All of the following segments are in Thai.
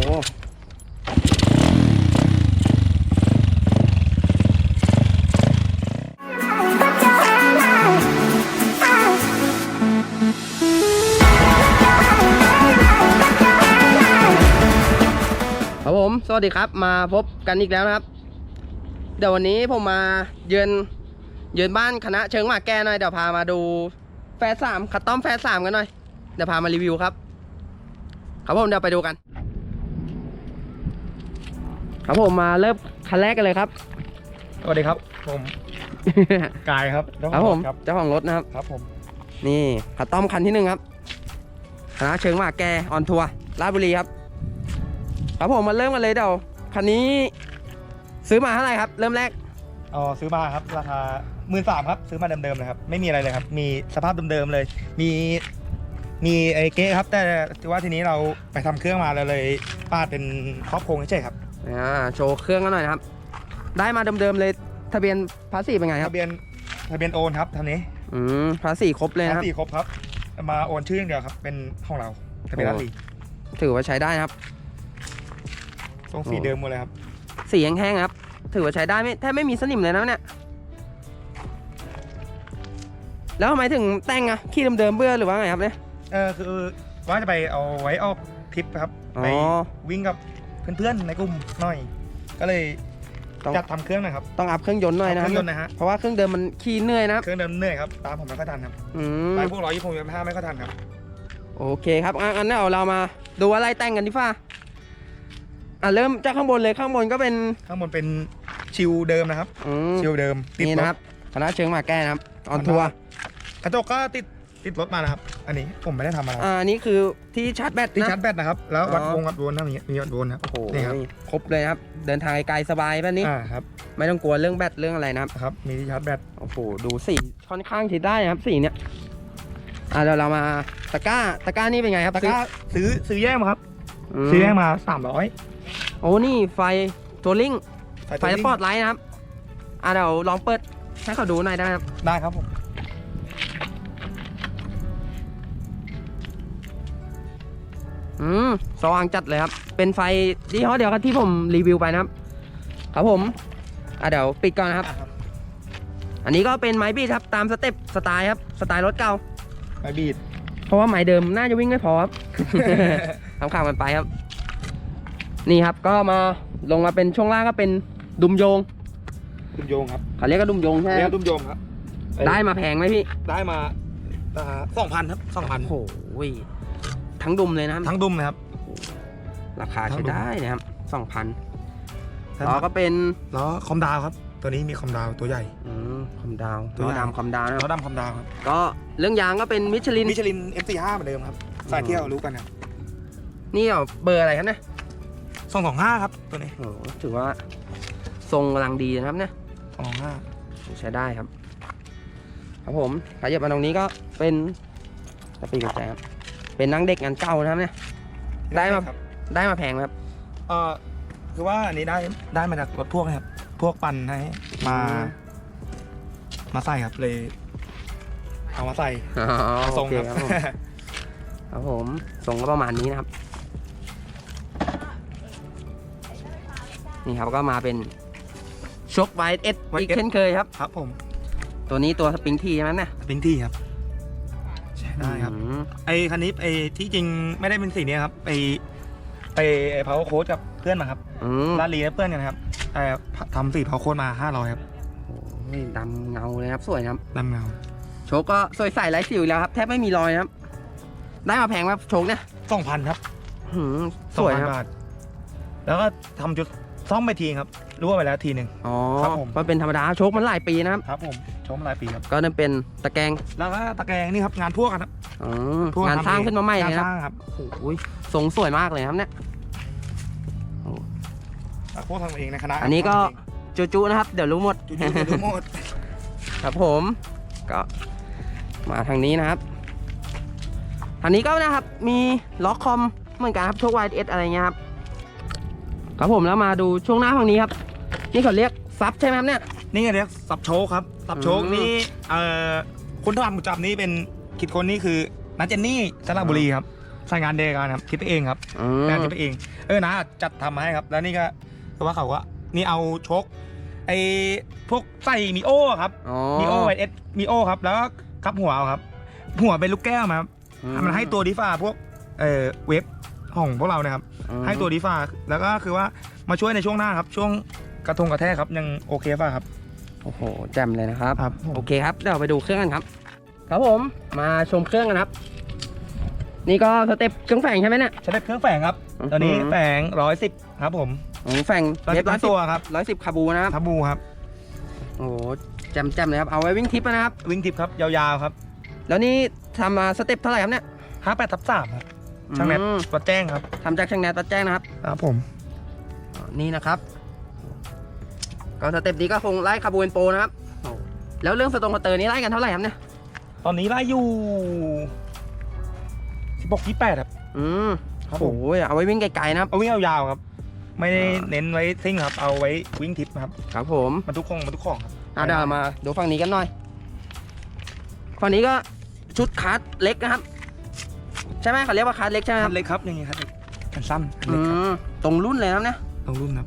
ครับผม สวัสดีครับ มาพบกันอีกแล้วนะครับ เดี๋ยววันนี้ผมมาเยือนเยือนบ้านคณะเชิงหมากแก้หน่อย เดี๋ยวพามาดูแฟร์สามคัตตอมแฟร์สามกันหน่อย เดี๋ยวพามารีวิวครับ ครับผมเดี๋ยวไปดูกัน ครับผมมาเริ่มคันแรกกันเลยครับ สวัสดีครับ ผมกายครับเจ้าคขรัอบงผมครับเจ้าของรถนะครับ ครับผมนี่คัตตอมคันที่หนึ่งครับคณะเชิงหมากแกออนทัวร์ราชบุรีครับ ครับผมมาเริ่มกันเลยเดี๋ยวคันนี้ ซื้อมาเท่าไหร่ครับ เริ่มแรกอ๋อซื้อมาครับ ราคาหมื่นสามครับ ซื้อมาเดิมๆเลยครับ ไม่มีอะไรเลยครับ มีสภาพเดิมๆเลย มี มีไอ้เก๊ครับ แต่ว่าทีนี้เราไปทำเครื่องมาแล้วเลยปาดเป็นครอบโครงเฉยๆครับ อ่าโชว์เครื่องกันหน่อยนะครับ ได้มาเดิมๆเลยทะเบียนภาษีเป็นไงครัทะบเบียนทะเบียนโอนครับท่านี้อืมภาษีครบเลยนะครับสี่ครบครับ มาโอนชื่ออย่างเดียวครับ เป็นของเราทะเบียนโอ้ราศีถือว่าใช้ได้นะครับ ทรงสีเดิมหมดเลยครับ สีแห้งๆครับ ถือว่าใช้ได้ไม่แทบไม่มีสนิมเลยนะเนี่ย แล้วทำไมถึงแต่งอะขี้เดิมๆเบื่อหรือว่าไงครับเนี่ย เออคือว่าจะไปเอาไว้ออกทริปครับ อ๋อ ไปวิ่งกับ เพื่อนๆในกลุ่มหน่อย ก็เลยต้องจัดทำเครื่องหนะครับต้องอัพเครื่องยนต์หน่อยนะคเครับรื่องยนต์นะฮะเพราะว่าเครื่องเดิมมันขี้เหนื่อยนะครับเครื่องเดิมเหนื่อยครับตามผมไม่ค่อยทันครับอืมไปพวกร้อยยี่สิบหกยี่สิบห้าไม่ค่อยทันครับโอเคครับงั้นงั้นเอาเรามาดูอะไรแต่งกันดีฟ้าอะเริ่มจากข้างบนเลยข้างบนก็เป็นข้างบนเป็นชิวเดิมนะครับ อืมชิวเดิมติดนี่รถนะครับคณะเชิงหมากแก้นะครับออนทัวร์กระจกก็ติด ติดรถมานะครับ อันนี้ผมไม่ได้ทำอะไรอ่าอันนี้คือที่ชาร์จแบตที่นะ ชาร์จแบตนะครับ แล้ววัดอ๋อ วงวัดวนนะอย่างเงี้ยมีวัดวนนะครับ โอ้โหนี่ครับ ครบเลยนะครับ เดินทางไกลๆสบายแบบนี้ อ่าครับไม่ต้องกลัวเรื่องแบตเรื่องอะไรนะครับครับ มีที่ชาร์จแบต โอ้โห ดูสีค่อนข้างใช้ได้นะครับสีเนี้ยอ่าเดี๋ยวเรามาตะกร้าตะกร้านี่เป็นไงครับตะกร้าซื้อซื้อแยกมาครับ มซื้อแยกมาสามร้อยโอ้นี่ไฟตัวลิงไฟสปอตไลท์นะครับ อ่าเดี๋ยวลองเปิดให้เขาดูหน่อยได้ไหมครับ ได้ครับผม อืมสว่างจัดเลยครับ เป็นไฟยี่ห้อเดียวกับที่ผมรีวิวไปนะครับ ครับผม อะเดี๋ยวปิดก่อนนะครับอะครับ อันนี้ก็เป็นไม้บีดครับ ตามสเต็ปสไตล์ครับ สไตล์รถเก่า ไปบีด เพราะว่าไม้เดิมน่าจะวิ่งไม่พอครับ ทำข่าวกันไปครับ นี่ครับก็มาลงมาเป็นช่วงล่างก็เป็นดุมโยงดุมโยงครับเขาเรียกว่าดุมโยงใช่ไหมเรียคกรับดุมโยงครับ ได้มาแพงไหมพี่ ได้มาสองพันครับสองพันโอ้โห ทั้งดุมเลยนะครับทั้งดุมนะครับ ราคาใช้ได้นะครับสองพันแล้วล้อก็เป็นล้อคอมดาวครับ ตัวนี้มีคอมดาวตัวใหญ่ อืมคอมดาวตัวล้ออย่างดำคอมดาวนะคล้รัอบดำคอมดาวครับก็เรื่องยางก็เป็นมิชลินมิชลิน MC5 เหมือนเดิมครับสายเที่ยวรู้กันครับนี่เอาเบอร์อะไรครับเนี่ยสองสองห้าครับตัวนี้โอ้โหถือว่าทรงกำลังดีนะครับเนี่ยสองสองห้าใช้ได้ครับ ครับผมขยับมาตรงนี้ก็เป็นสปีกกุญแจครับ เป็นนังเด็กงานเก่านะครับเนี่ยได้มาครับได้มาแพงไหมครับ เอ่อคือว่าอันนี้ได้ได้มาจากรถพ่วงนะครับ พวกปั่นให้มามาใส่ครับเลยเอามาใส่อ๋อทรงโอเคครับครับผม ครับผมทรงก็ประมาณนี้นะครับ นี่ครับก็มาเป็นชกไวท์เอส White อีก S เช่นเคยครับ ครับผมตัวนี้ตัวสปริงทีใช่ไหมเนี่ย เป็นที่ครับใช่ ได้ครับ อืมไอ้คันนี้ไอ้ที่จริงไม่ได้เป็นสีนี้ครับ ไปไปไอ้พาวเวอร์โค้ดกับเพื่อนมาครับอืมลาดลีและเพื่อนกันครับไอ้ทำสีพาวเวอร์โค้ดมาห้าร้อยครับโอ้ยดำเงาเลยครับสวยนะครับ ดำเงาโชคก็สวยใสไร้สิวอยู่แล้วครับแทบไม่มีรอยนะครับ ได้มาแพงไหมครับโชคเนี่ยสองพันครับหืมสสองวยพันครับ บาท แล้วก็ทำจุดซ่อมไปทีครับ รู้ว่าไปแล้วทีหนึ่ง อ๋อครับผมมันเป็นธรรมดาโชคมันหลายปีนะครับครับผมชมหลายปีครับ ก็นั่นเป็นตะแกรงแล้วก็ตะแกรงนี่ครับงานพวกกันครับอืมพวกงานทำสร้างเอขึ้นมาใหม่งานเลยสนะร้างครับโอ้โหทรงสวยมากเลยครับเนี่ย พวกทำเองในคณะอันนี้ก็ จูจูนะครับ เดี๋ยวรู้หมด จุดๆดูหมดครับผมก็มาทางนี้นะครับ ทางนี้ก็นะครับมีล็อกคอมเหมือนกันครับโชคไวเอสอะไรเงี้ยครับครับผมแล้วมาดูช่วงหน้าฝั่งนี้ครับ นี่เขาเรียกซับใช่ไหมครับเนี่ย นี่เรียกสับโชคครับสับโชคอืม นี่เอ่อคนที่ทำประจำนี่เป็นคิดคนนี่คือนัทเจนนี่สระบุรีครับใส่งานเดย์กันครับคิดไปเองครับอืงานมคิดไปเอง เออนะจัดทำมาให้ครับ แล้วนี่ก็คือว่าเขาว่านี่เอาชกไอ้พวกใส่มีโอครับอ๋อมีโอเอสมีโอครับแล้วก็คับหัวเอาครับหัวเป็นลูกแก้วมาครับ อืมันให้ตัวดีฟ้าพวกเออเว็บของพวกเรานะครับ อืมให้ตัวดีฟ้าแล้วก็คือว่ามาช่วยในช่วงหน้าครับ ช่วง กระทงกระแทกครับยังโอเคป่ะครับ โอ้โหแจ่มเลยนะครับ ครับโอเคครับเดี๋ยวไปดูเครื่องกันครับ ครับผมมาชมเครื่องกันครับ นี่ก็สเต็ปเครื่องแฝงใช่ไหมเนี่ย ใช้ได้เครื่องแฝงครับ อือหือ ตอนนี้แฝงร้อยสิบครับผมของแฝงร้อยเทสิปบร้อยสิบตัวครับร้อยสิบคาบูนะครับ ทับบูครับ โอ้โหแจ่มแจ่มเลยครับ เอาไว้วิ่งทิปนะครับ วิ่งทิปครับ ยาวๆครับแล้วนี่ทำมาสเต็ปเท่าไหร่ครับเนี่ยห้าแปดทับสามครับ ช่างแนทอืมวัดแจ้งครับ ทำจากช่างแนทตัดแจ้งนะครับ ครับผมอ๋อนี่นะครับ ก็สเต็ปนี้ก็คงไล่คาบูเอนโปนะครับโอ้แล้วเรื่องสตรงสเตอร์นี้ไล่กันเท่าไหร่ครับเนี่ยตอนนี้ไล่อยู่สิบหกยี่แปดครับอืมครับโอ้ผมโหเอาไว้วิ่งไกลๆนะครับเอาวิ่งยาวๆครับ ไม่ได้อ่าเน้นไว้ซิ่งครับ เอาไว้วิ่งทิปครับครับผมมาทุกของมาทุกของครับอะเดี๋ยวมาดูฝั่งนี้กันหน่อยฝั่งนี้ก็ชุดคัสเล็กนะครับใช่ไหมเขาเรียกว่าคัสเล็กใช่ไหมคคัรับนเล็กครับอย่างงี้ครับคันสั้นคันอืเล็กครับมตรงรุ่นเลยนะครับเนี่ยตรงรุ่นครับ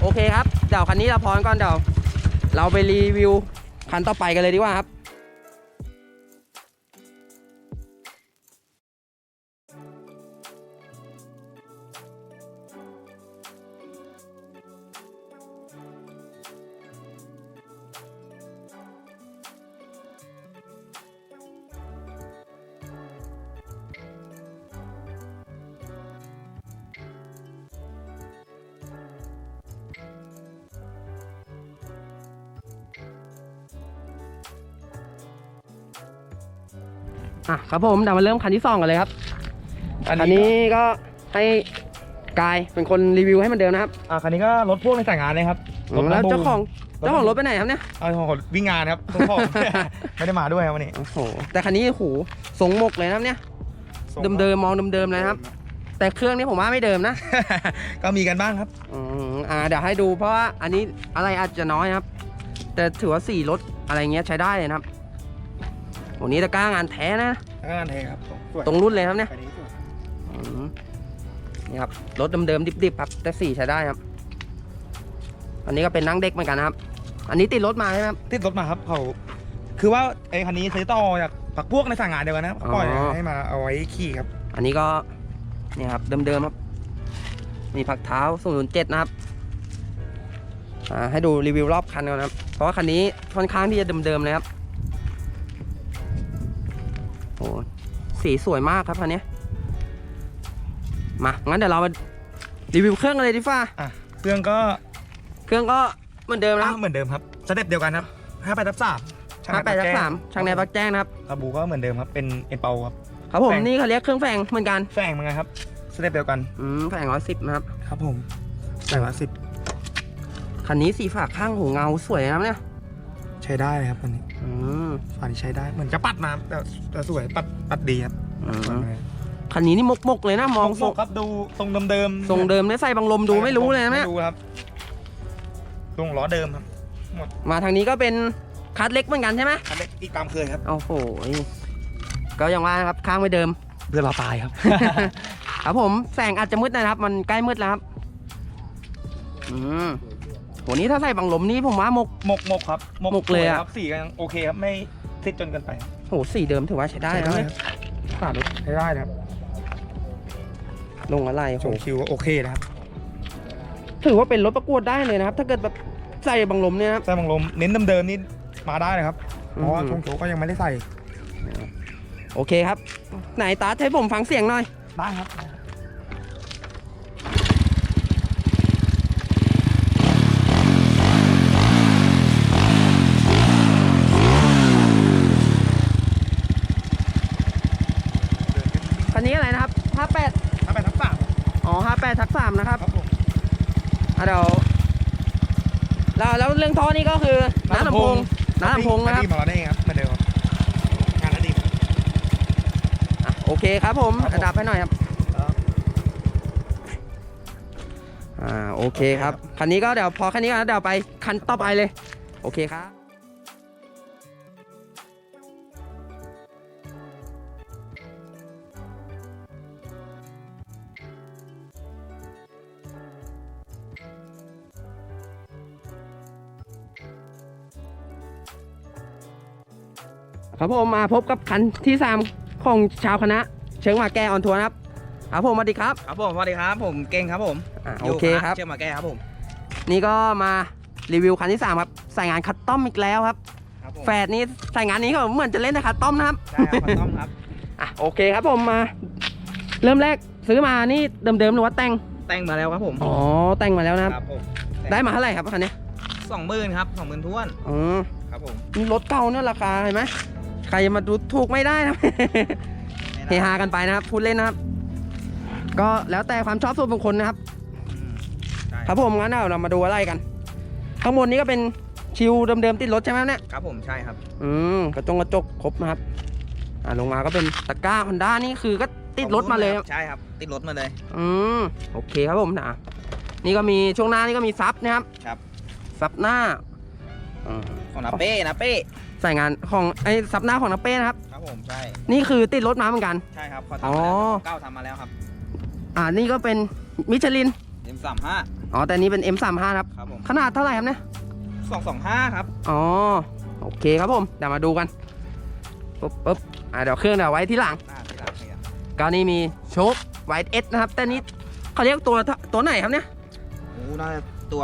เคครับ เดี๋ยวคันนี้เราพร้อมก่อนเดี๋ยวเราไปรีวิวคันต่อไปกันเลยดีกว่าครับ อะครับผมเดี๋ยวมาเริ่มคันที่สองกันเลยครับอันคันนี้นี้ก็ให้กายเป็นคนรีวิวให้มันเดิมนะครับอ่าคันนี้ก็รถพ่วงในสายงานเลยครับรถแล้วบูเจ้าของเจ้าของรถไปไหนครับเนี่ยเอาของวิ่งงานครับทุกของไม่ได้มาด้วยครับวันนี้โอ้โหแต่คันนี้โอ้โหทรงหมกเลยนะครับเนี่ยเดิมๆมองเดิมๆเลยนะครับ แต่เครื่องนี้ผมว่าไม่เดิมนะก็มีกันบ้างครับ อืมอ่าเดี๋ยวให้ดูเพราะว่าอันนี้อะไรอาจจะน้อยครับ แต่ถือว่าสี่รถอะไรเงี้ยใช้ได้เลยนะครับ วันนี้ตะกร้างานแท้นะ งานเทครับสวยตรงรุ่นเลยครับเนี่ยคันนี้สวยอืมนี่ครับรถเดิมๆดิบๆครับแต่สี่ใช้ได้ครับ อันนี้ก็เป็นนั่งเด็กเหมือนกันนะครับ อันนี้ติดรถมาใช่ไหมครับ ติดรถมาครับเขาคือว่าไอ้คันนี้ซื้อต่อจากปักพวกในสายงานเดียวกันนะครับอ๋อปล่อยให้มาเอาไว้ขี่ครับอันนี้ก็นี่ครับเดิมๆครับ มีผักเท้า007นะครับอ่าให้ดูรีวิวรอบคันก่อนนะครับ เพราะว่าคันนี้ค่อนข้างที่จะเดิมๆเลยครับ สีสวยมากครับคันนี้มางั้นเดี๋ยวเรามารีวิวเครื่องกันเลยดีฟ้าอะเครื่องก็เครื่องก็เหมือนเดิมนะอะครับเหมือนเดิมครับสเต็ปเดียวกันครับห้าแปดทับสามห้าแปดจากสามช่างในบักแจ้งนะครับคาบูก็เหมือนเดิมครับเป็นเอ็นเปาครับครับผมแฝงนี่เขาเรียกเครื่องแฝงเหมือนกันแฝงเหมือนกันครับสเต็ปเดียวกันอืมแฝงร้อยสิบนะครับครับผมแฝงละสิบคันนี้สีฝาข้างหูเงาสวยนะครับเนี่ย ใช้ได้เลยครับคันนี้ อืมฝานี้ใช้ได้เหมือนจะปัดมาแต่แต่สวยปัดปัดดีครับอืมคันนี้นี่มกๆเลยนะมมอองงทรงครับดูทรงเดิมๆทรงเดิมได้ใส่บังลมดูไม่รู้เลยนะเนี่ยไม่รู้ครับทรงล้อเดิมครับมาทางนี้ก็เป็นคัดเล็กเหมือนกันใช่ไหมคันเล็กอีกตามเคยครับ โอ้โหก็อย่างว่านะครับข้างไม่เดิม เพื่อเราตายครับ ครับผมแสงอาจจะมืดนะครับ มันใกล้มืดแล้วครับ อืม โหนี้ถ้าใส่บังลมนี่ผมว่ามก หมกหมกครับหมกเลยอะสวครับสีก็ยังโอเคครับไม่ซิดจนเกินไปโหสีเดิมถือว่าใช้ได้นะเนี่ยฝารถใช้ได้นะครับลงอะไรชโหมคิวก็โอเคนะครับถือว่าเป็นรถประกวดได้เลยนะครับ ถ้าเกิดแบบใส่บังลมเนี่ยนะครับแต่บังลมเน้นเดิมๆนี่มาได้เลยครับเพราะว่าอืม ชงโชก็ยังไม่ได้ใส่โอเคครับ ไหนตาให้ผมฟังเสียงหน่อย ได้ครับ นนี้อะไรนะครับห้าแปด ถ้าไปทักษะ อ๋อห้าแปดทัก สามนะครับครับผมอะเดี๋ยวแล้วแล้วเรื่องท่อนี่ก็คือน้าลำโพงน้าลำโพงนะครับดีมาแล้วได้เองครับเหมือนเดิมครับงานนั้นดีอะโอเคครับผมครับผมอันดับให้หน่อยครับครับ อ่าโอเคครับ คันนี้ก็เดี๋ยวพอแค่นี้ก็เดี๋ยวไปคันต่อไปเลย โอเคครับ ครับผมมาพบกับคันที่สามของชาวคณะ เชิงหมาแกออนทัวร์นะครับครับผมสวัสดีครับ ครับผมสวัสดีครับผมเก่งครับผมอะอโอยู่เคครับ เชื่อมาแก้ครับผมนี่ก็มารีวิวคันที่3ครับใส่งานคัสตอมอีกแล้วครับ ครับผมแฟดนี้ใส่งานนี้ก็เหมือนจะเล่นในคัสตอมนะครับใช่ครับต้อมครับ อะโอเคครับผมมา เริ่มแรกซื้อมานี่เดิมๆหรือว่าแต่งแต่งมาแล้วครับผมอ๋อแต่งมาแล้วนะครับครับผมได้มาเท่าไหร่ครับคันนี้สองหมื่นครับสองหมื่นท้วน อ๋อครับผมนี่รถเก่าเนี่ยราคาเห็นไหม ใครจะมาดูถูกไม่ได้นะเฮฮากันไปนะครับพูดเล่นนะครับ ก็แล้วแต่ความชอบส่วนบุคคลนะครับอืมใช่ครับผมงั้นเอาเรามาดูอะไรกัน ข้างบนนี้ก็เป็นชิวเดิมๆติดรถใช่ไหมครับเนี่ยครับผมใช่ครับ อืมกระจงกระจกครบนะครับ อ่าลงมาก็เป็นตะกร้าฮอนด้านี่คือก็ติดรถมาเลยครับใช่ครับ ติดรถมาเลย อืมโอเคครับผมนะนี่ก็มีช่วงหน้านี่ก็มีซับนะครับ ครับซับหน้าอืมของนาเป้นาเป้ ใส่งานของไอ้ซับหน้าของนาเป้นะครับ ครับผมใช่นี่คือติดรถมาเหมือนกัน ใช่ครับเขาอ๋ทำอมาแล้วเก้าทำมาแล้วครับ อ่านี่ก็เป็นมิชลินเอ็มสามห้าอ๋อแต่นี้เป็น M35 ครับ ครับผม ขนาดเท่าไหร่ครับเนี่ยสองสองห้าครับ อ๋อ โอเคครับผม เดี๋ยวมาดูกันปุ๊บปุ๊บอ่าเดี๋ยวเครื่องเดี๋ยวไว้ที่หลังหน้าที่หลังเนี่ยก็นี่มีโชคไวท์เอสนะครับ แต่นี้เขาเรียกตัวตัวไหนครับเนี่ย โอ้น่าจะตัว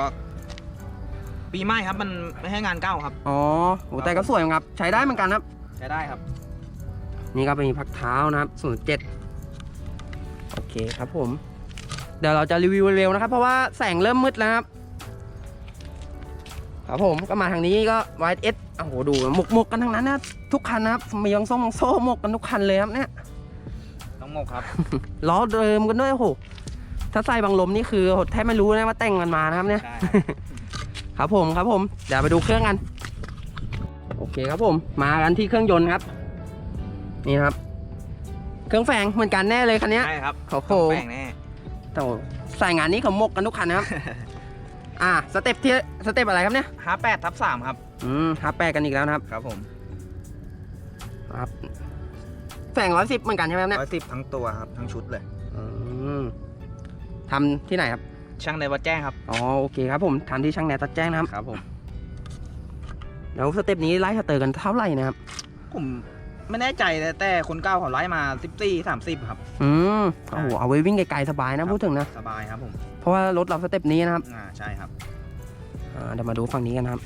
ปีใหม่ครับมันไม่ให้งานเก้าครับ อ๋อโหแต่ก็สวยครับ ใช้ได้เหมือนกันครับ ใช้ได้ครับ นี่ก็เป็นพักเท้านะครับศูนย์เจ็ดโอเคครับผม เดี๋ยวเราจะรีวิวเร็วนะครับ เพราะว่าแสงเริ่มมืดแล้วครับ ครับผมก็มาทางนี้ก็ไวท์เอสโอ้โหดูหมกหมกกันทั้งนั้นนะทุกคันนะครับมียองส้มยองโซ่หมกกันทุกคันเลยครับเนี่ยต้องหมกครับ ล้อเดิมกันด้วยโอ้โหถ้าใส่บังลมนี่คือโหแทบไม่รู้นะว่าแต่งกันมานะครับเนี่ยใช่ ครับครับผมครับผมเดี๋ยวไปดูเครื่องกัน โอเคครับผม มากันที่เครื่องยนต์ครับ นี่ครับ เครื่องแฝงเหมือนกันแน่เลยคันเนี้ยใช่ครับโอ้โหต้องแป้งแน่แต่ใส่งานนี้เขาหมกกันทุกคันนะครับ อ่าสเต็ปที่สเต็ปอะไรครับเนี่ยห้าแปดทับสามครับ อืมฮับแปลกันอีกแล้วนะครับ ครับผมครับแฝงร้อยสิบเหมือนกันใช่ไหมครับเนี่ยร้อยสิบทั้งตัวครับทั้งชุดเลย อืมทำที่ไหนครับ ช่างในวัดแจ้งครับ อ๋อโอเคครับผมทำที่ช่างแหนตัดแจ้งนะครับครับผมแล้วสเต็ปนี้ไล่สเตอร์กันเท่าไหร่นะครับผมไม่แน่ใจเลยแต่คนเก้าเขาไล่มาสิบสี่สามสิบครับ อืมโอ้โหเอาไว้วิ่งไกลๆสบายนะพูดถึงนะสบายครับผมเพราะว่ารถเราสเต็ปนี้นะครับอ่าใช่ครับอ่าเดี๋ยวมาดูฝั่งนี้กันนะครับ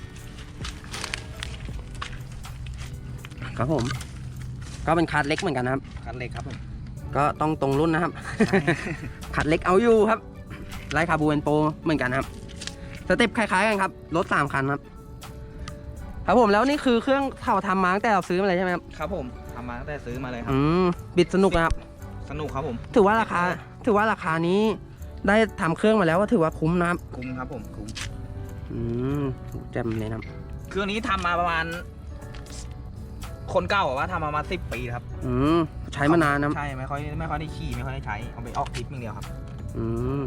ครับผม ก็เป็นคาร์ดเล็กเหมือนกันนะครับคันเล็กครับผมก็ต้องตรงรุ่นนะครับขัดเล็กเอาอยู่ครับ ไลคาบูเอนโปเหมือนกันครับสเต็ปคล้ายๆกันครับรถสามคันครับครับผมแล้วนี่คือเครื่องเท่าทำมาตั้งแต่เราซื้อมาเลยใช่ไหมครับครับผมทำมาตั้งแต่ซื้อมาเลยครับ อืมบิดสนุกนะครับ สนุกครับผม ถือว่าราคา ถือว่าราคานี้ได้ทำเครื่องมาแล้วก็ถือว่าคุ้มนะครับ คุ้มครับผมคุ้มอืมแจ่มเลยนะครับเครื่องนี้ทำมาประมาณ คนเก่าบอกว่าทำมาประมาณสิบปีครับอืมใช้มานานนะครับใช่ไม่ค่อยไม่ค่อยได้ขี่ไม่ค่อยได้ใช้เอาไปออกทริปอย่างเดียวครับ อืม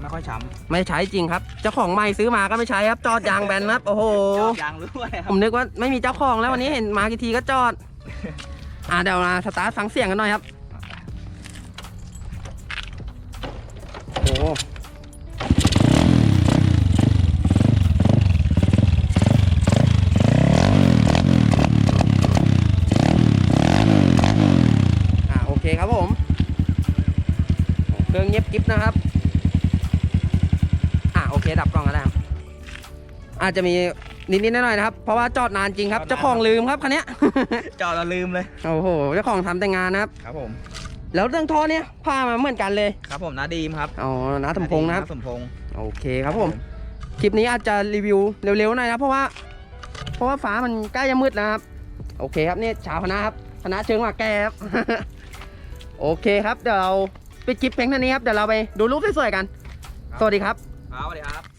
ไม่ค่อยช้ไม่ใช้จริงครับ เจ้าของใหม่ซื้อมาก็ไม่ใช้ครับ จอดยางแบนนะครับ โอ้โหำจอดยางด้วยคผรับมนึกว่าไม่มีเจ้าของแล้ววันนี้เห็นมากี่ทีก็จอด อ่าเดี๋ยวมาสตาร์ทฟังเสียงกันหน่อยครับ โอ้โหอ่าโอเคครับผม เครื่องเงียบกริฟนะครับ อ่าโอเค ดับกล้องกันแล้วครับ อาจจะมีนิดๆหน่อยๆนะครับ เพราะว่าจอดนานจริงครับเจ้าของลืมครับคันเนี้ย จอดเราลืมเลย โอ้โห เจ้าของทำแต่งานนะครับ ครับผม แล้วเรื่องท่อเนี้ยพามาเหมือนกันเลย ครับผมนาดีมครับอ๋อน้าสมพงษ์นะครับนาสมพงษ์โอเคครับผม คลิปนี้อาจจะรีวิวเร็วๆหน่อยนะเพราะว่า เพราะว่าฟ้ามันใกล้จะมืดแล้วครับ โอเคครับนี่ชาวคณะครับคณะเชิงหมากแกครับ โอเคครับเดี๋ยวเราไปดคลิปเพียงเท่านี้ครับเดี๋ยวเราไปดูรูปสวยๆกัน สวัสดีครับ ครับสวัสดีครับ